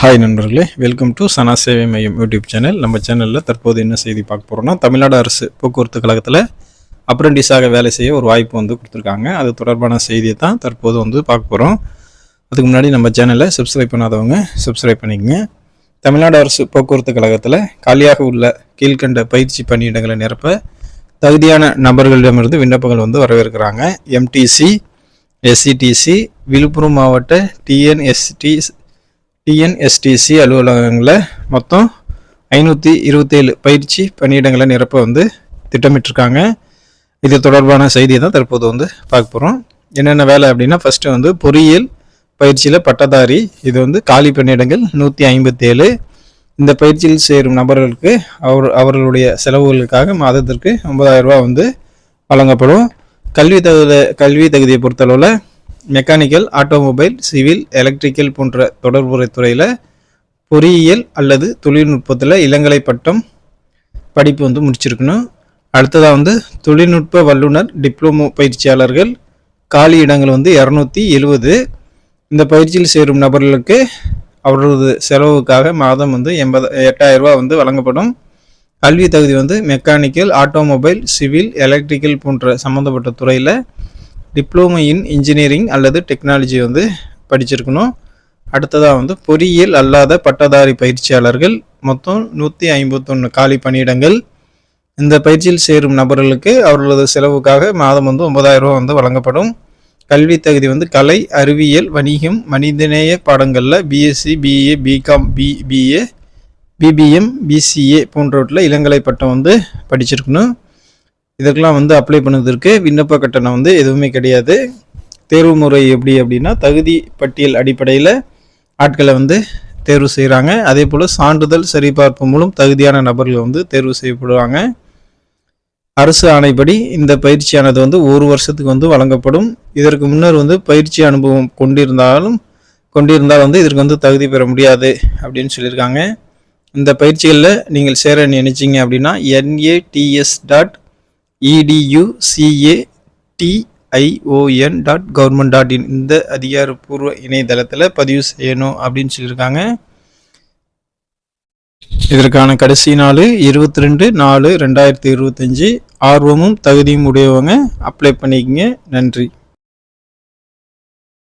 Hi நண்பர்களே. Welcome to சனா சேவை மையம் யூடியூப் சேனல் நம்ம சேனலில் தற்போது என்ன செய்தி பார்க்க போகிறோம்னா தமிழ்நாடு அரசு போக்குவரத்து கழகத்தில் அப்ரெண்டிஸாக வேலை செய்ய ஒரு வாய்ப்பு வந்து கொடுத்துருக்காங்க. அது தொடர்பான செய்தியை தான் தற்போது வந்து பார்க்க போகிறோம் அதுக்கு முன்னாடி நம்ம சேனலை சப்ஸ்கிரைப் பண்ணாதவங்க சப்ஸ்கிரைப் பண்ணிக்கங்க. தமிழ்நாடு அரசு போக்குவரத்து கழகத்தில் காலியாக உள்ள கீழ்கண்ட பயிற்சி பணியிடங்களை நிரப்ப தகுதியான நபர்களிடமிருந்து விண்ணப்பங்கள் வந்து வரவேற்கிறாங்க. எம்டிசி எஸ்சிடிசி விழுப்புரம் மாவட்ட டிஎன்எஸ்டி டிஎன்எஸ்டிசி அலுவலகங்களில் மொத்தம் ஐநூற்றி இருபத்தேழு பயிற்சி பணியிடங்களை நிரப்ப வந்து திட்டமிட்டிருக்காங்க. இது தொடர்பான செய்தியை தான் தற்போது வந்து பார்க்க போகிறோம் என்னென்ன வேலை அப்படின்னா ஃபஸ்ட்டு வந்து பொறியியல் பயிற்சியில் பட்டதாரி இது வந்து காலி பணியிடங்கள் நூற்றி ஐம்பத்தேழு. இந்த பயிற்சியில் சேரும் நபர்களுக்கு அவர் அவர்களுடைய செலவுகளுக்காக மாதத்திற்கு ஐம்பதாயிரரூபா வந்து வழங்கப்படும். கல்வி தகுதி கல்வி தகுதியை பொறுத்தளவில் மெக்கானிக்கல் ஆட்டோமொபைல் சிவில் எலக்ட்ரிக்கல் போன்ற தொடர்புறை துறையில் பொறியியல் அல்லது தொழில்நுட்பத்தில் இளங்கலை பட்டம் படிப்பு வந்து முடிச்சிருக்கணும். அடுத்ததாக வந்து தொழில்நுட்ப வல்லுனர் டிப்ளமோ பயிற்சியாளர்கள். காலி இடங்கள் வந்து இரநூத்தி எழுவது. இந்த பயிற்சியில் சேரும் நபர்களுக்கு அவரது செலவுக்காக மாதம் வந்து எண்பது எட்டாயிரம் வந்து வழங்கப்படும். கல்வி தகுதி வந்து மெக்கானிக்கல் ஆட்டோமொபைல் சிவில் எலக்ட்ரிக்கல் போன்ற சம்மந்தப்பட்ட துறையில் டிப்ளமோ இன் இன்ஜினியரிங் அல்லது டெக்னாலஜி வந்து படிச்சிருக்கணும். அடுத்ததாக வந்து பொறியியல் அல்லாத பட்டதாரி பயிற்சியாளர்கள் மொத்தம் நூற்றி ஐம்பத்தொன்று காலி பணியிடங்கள். இந்த பயிற்சியில் சேரும் நபர்களுக்கு அவர்களது செலவுக்காக மாதம் வந்து ஒன்பதாயிரம் ரூபா வந்து வழங்கப்படும். கல்வி தகுதி வந்து கலை அறிவியல் வணிகம் மனிதநேய பாடங்களில் BSc BA BCom B BA BBM BCA போன்றவற்றில் இளங்கலை பட்டம் வந்து படிச்சிருக்கணும். இதுக்கெல்லாம் வந்து அப்ளை பண்ணுவதற்கு விண்ணப்ப கட்டணம் வந்து எதுவுமே கிடையாது. தேர்வு முறை எப்படி அப்படின்னா தகுதி பட்டியல் அடிப்படையில் ஆட்களை வந்து தேர்வு செய்கிறாங்க அதே போல் சான்றிதழ் சரிபார்ப்பு மூலம் தகுதியான நபர்கள் வந்து தேர்வு செய்யப்படுவாங்க. அரசு ஆணைப்படி இந்த பயிற்சியானது வந்து ஒரு வருஷத்துக்கு வந்து வழங்கப்படும். இதற்கு முன்னர் வந்து பயிற்சி அனுபவம் கொண்டிருந்தாலும் கொண்டிருந்தால் வந்து இதற்கு வந்து தகுதி பெற முடியாது அப்படின்னு சொல்லியிருக்காங்க. இந்த பயிற்சிகளில் நீங்கள் சேர நினைச்சிங்க அப்படின்னா NATS dot EDUCATION dot government dot in இந்த அதிகாரப்பூர்வ இணையதளத்தில் பதிவு செய்யணும் அப்படின்னு சொல்லியிருக்காங்க. இதற்கான கடைசி நாள் இருபத்தி ரெண்டு நாலு ரெண்டாயிரத்தி இருபத்தஞ்சி. ஆர்வமும் தகுதியும் உடையவங்க. அப்ளை பண்ணிக்கங்க. நன்றி.